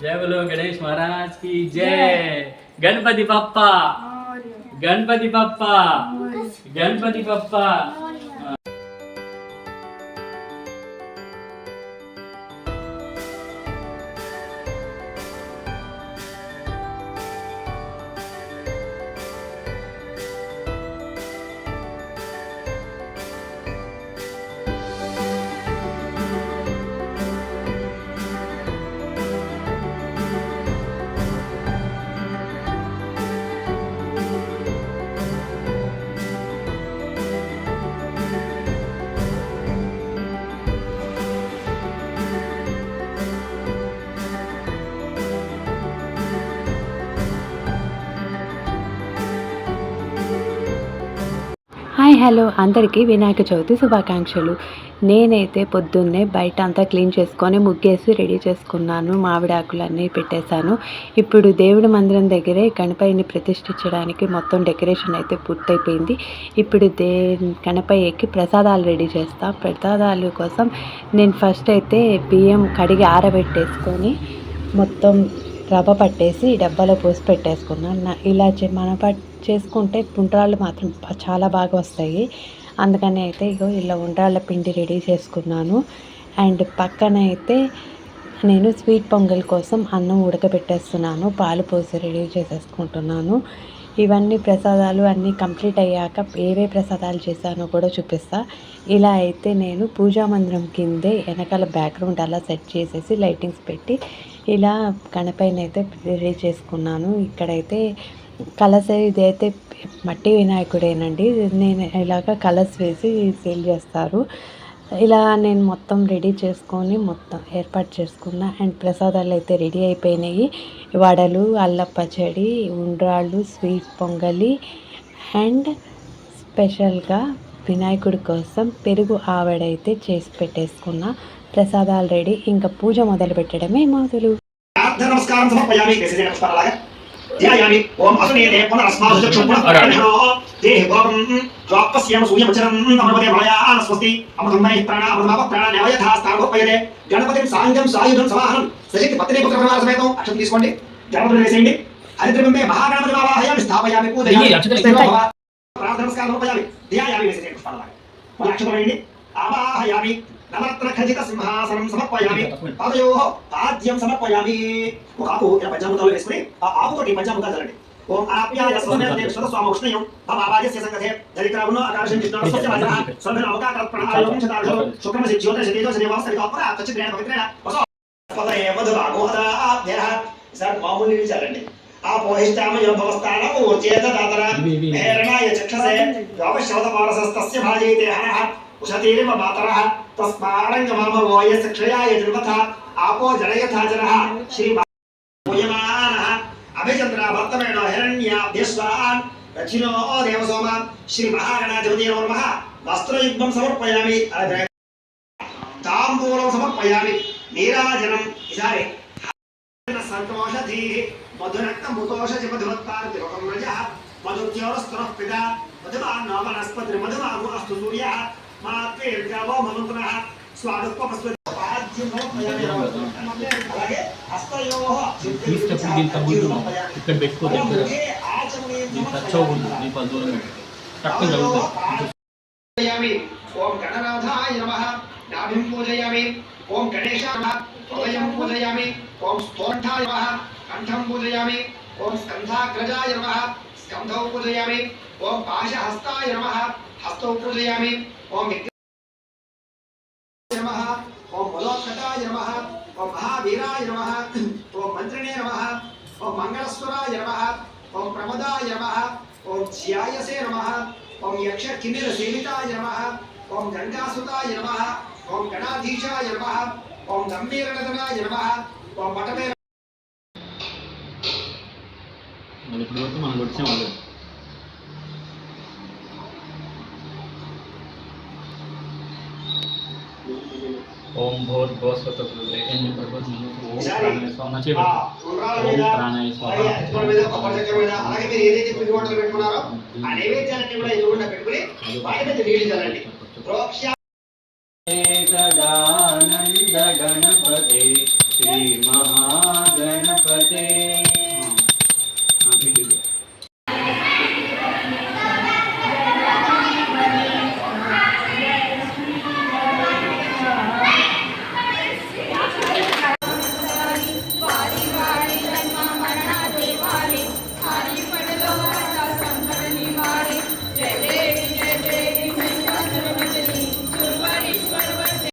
જય બોલો ગણેશ મહારાજ કી જય ગણપતિ બાપ્પા ગણપતિ બાપ્પા ગણપતિ બાપ્પા హాయ్ హలో అందరికీ వినాయక చవితి శుభాకాంక్షలు. నేనైతే పొద్దున్నే బయట అంతా క్లీన్ చేసుకొని ముగ్గేసి రెడీ చేసుకున్నాను మామిడాకులన్నీ పెట్టేశాను. ఇప్పుడు దేవుడి మందిరం దగ్గరే గణపయ్యని ప్రతిష్ఠించడానికి మొత్తం డెకరేషన్ అయితే పూర్తయిపోయింది. ఇప్పుడు దే గణపయ్యకి ప్రసాదాలు రెడీ చేస్తాను ప్రసాదాలు కోసం నేను ఫస్ట్ అయితే బియ్యం కడిగి ఆరబెట్టేసుకొని మొత్తం రవ్వ పట్టేసి డబ్బాలో పోసి పెట్టేసుకున్నాను. ఇలా చే- మనం పట్ చేసుకుంటే ఉండ్రాళ్ళు మాత్రం చాలా బాగా వస్తాయి. అందుకని అయితే ఇగో ఇలా ఉండ్రాళ్ళ పిండి రెడీ చేసుకున్నాను. అండ్ పక్కన అయితే నేను స్వీట్ పొంగల్ కోసం అన్నం ఉడకబెట్టేస్తున్నాను. పాలు పోసి రెడీ చేసేసుకుంటున్నాను. ఇవన్నీ ప్రసాదాలు అన్నీ కంప్లీట్ అయ్యాక ఏవే ప్రసాదాలు చేశానో కూడా చూపిస్తా. ఇలా అయితే నేను పూజా మందిరం కిందే వెనకాల బ్యాక్గ్రౌండ్ అలా సెట్ చేసేసి లైటింగ్స్ పెట్టి ఇలా కనపైన అయితే రెడీ చేసుకున్నాను. ఇక్కడైతే కలర్స్ ఇదైతే మట్టి వినాయకుడేనండి. నేను ఇలాగ కలర్స్ వేసి సేల్ చేస్తారు. ఇలా నేను మొత్తం రెడీ చేసుకొని మొత్తం ఏర్పాటు చేసుకున్న అండ్ ప్రసాదాలు అయితే రెడీ అయిపోయినాయి. వడలు అల్ల పచ్చడి ఉండ్రాళ్ళు స్వీట్ పొంగలి అండ్ స్పెషల్గా వినాయకుడి కోసం పెరుగు ఆవిడైతే చేసి పెట్టేసుకున్న. ప్రసాదాలు రెడీ. ఇంకా పూజ మొదలు. పెట్టడమే మొదలు నమస్కారం ధ్యాయామి ఓం అసునేతే పునరస్మాసు పునః దేహి భోగం జ్వాపస్యామ సూర్యమచరం అమృతే మలయాన స్వస్తి అమృతమై ప్రాణ అమృతమాప ప్రాణ నవయథా స్థానోపయతే గణపతిం సాంగం సాయుధం సమాహనం సశక్తి పత్ని పుత్ర ప్రమాణ సమేతం అక్షతం తీసుకోండి గణపతిని వేసేయండి హరిద్రబింబే మహాగణపతి బాబాహయామి స్థాపయామి పూజయామి. ప్రార్థన నమస్కారం ధ్యాయామి కేసరి పుష్పాలాగా మన వేయండి ఆవాహయామి నవరత్న ఖచ్చిత సింహాసనం సమర్పయామి పాదయో పాద్యం సమర్పయామి ఒక ఆకు ఇలా పంచామృతాలు వేసుకుని ఆ ఆకుతోటి పంచామృతాలు చల్లండి ఓం ఆప్యాయ స్వమేత స్వామ ఉష్ణయం భవాజస్య సంగతే దరిద్రమును ఆకాశం కృష్ణ స్వస్య వజ్రః స్వర్ణ అవకాకర్పణ ఆయోగం చతార్షో శుక్రమసి జ్యోతిష తేజో సదేవ సరితాపర తచ్చిద్రేణ పవిత్రేణ వసో పదరే మధురాగోదాభ్యః సార్ మామూలు నీళ్ళు చల్లండి ఆపోహిష్టామయ భవస్థానం ఊర్జేత దాతర ఇవి, ఇవి. ప్రేరణాయ చక్షసే యావశ్యవత పారసస్తస్య భాజయతే హరః ఉషతీరివ మాతరः తస్మారంగమామవో तस्मारङ्गमाम वोयस क्षयाय जन्मथा आपो जनयथा जनः श्रीमानः अभिचन्द्राभर्तमेण हिरण्याभ्यस्वान् रचिनो देवसोम श्रीमहागणाधिपति नमः वस्त्रयुग्मं समर्पयामि ताम्बूलं समर्पयामि नीराजनम् इसारे सर्वोषधीः मधुरक्तमुतोषजमधुवत्तारतिरोकं रजः मधुत्योरस्तुरः पिता मधुवान्नो वनस्पतिर्मधुवागुः अस्तु सूर्यः రజ మధుత్యోరస్తునః పిత మధుమాన్నో వనస్పతి మధుమాగు అస్తు సూర్య మాత్రేర్గావో మమంత్రః స్వాగత్వమస్తు పాద్యం సమర్పయామి అలాగే హస్తయోః తీసుకెప్పుడు దీంత ముందు ఇక్కడ పెట్టుకో దగ్గర నీకు టచ్ అవ్వకూడదు నీకు అది దూరం పెట్టు టక్కుని తగులుతుంది పూజయామి ఓం గణనాథాయ నమః నాభిం పూజయామి ఓం గణేశాయ నమః హృదయం పూజయామి ఓం స్థోంఠాయ నమః కంఠం పూజయామి ఓం స్కంధాగ్రజాయ నమః స్కంధౌ పూజయామి ఓం పాశహస్తాయ నమః హస్తౌ పూజయామి ఓం విఘ్న నమః ఓం బలోత్కటాయ నమః ఓం మహావీరాయ నమః ఓం మంత్రిణే నమః ఓం మంగళస్వరాయ నమః ఓం ప్రమదాయ నమః ఓం ధ్యాయసే నమః ఓం యక్ష కిన్నెర సేవితాయ నమః ఓం గంగాసుతాయ నమః ఓం గణాధీశాయ నమః ఓం గంభీరనదనాయ నమః ఓం పటమే మరి ఇప్పుడు వరకు మనం వచ్చాం వాళ్ళు ఏదైతే పిండి వంటలు పెట్టుకున్నారో ఆ నైవేద్యాలన్నీ కూడా ఎదురుగుండా పెట్టుకుని వాటి మీద నీళ్ళు చల్లండి ప్రోక్ష